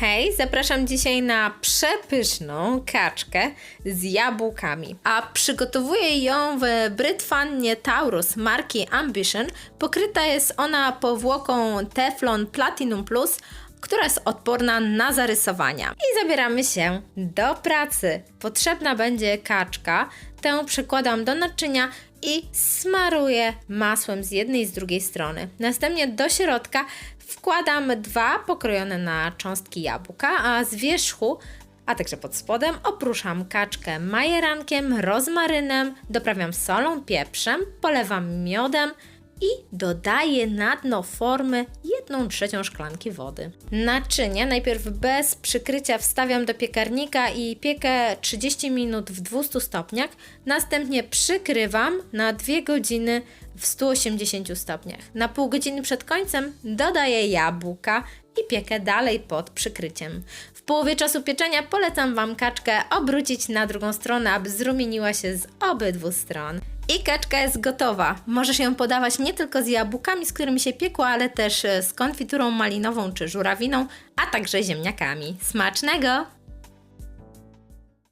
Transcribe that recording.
Hej, zapraszam dzisiaj na przepyszną kaczkę z jabłkami. A przygotowuję ją w Brytwannie Taurus marki Ambition. Pokryta jest ona powłoką Teflon Platinum Plus, która jest odporna na zarysowania. I zabieramy się do pracy. Potrzebna będzie kaczka. Tę przykładam do naczynia i smaruję masłem z jednej i z drugiej strony. Następnie do środka wkładam dwa pokrojone na cząstki jabłka, a z wierzchu a także pod spodem opruszam kaczkę majerankiem, rozmarynem, doprawiam solą, pieprzem, polewam miodem i dodaję na dno formy 1 trzecią szklanki wody. Naczynie najpierw bez przykrycia wstawiam do piekarnika i piekę 30 minut w 200 stopniach, następnie przykrywam na 2 godziny w 180 stopniach. Na pół godziny przed końcem dodaję jabłka i piekę dalej pod przykryciem. W połowie czasu pieczenia polecam Wam kaczkę obrócić na drugą stronę, aby zrumieniła się z obydwu stron. I kaczka jest gotowa. Możesz ją podawać nie tylko z jabłkami, z którymi się piekła, ale też e, z konfiturą malinową czy żurawiną, a także ziemniakami. Smacznego!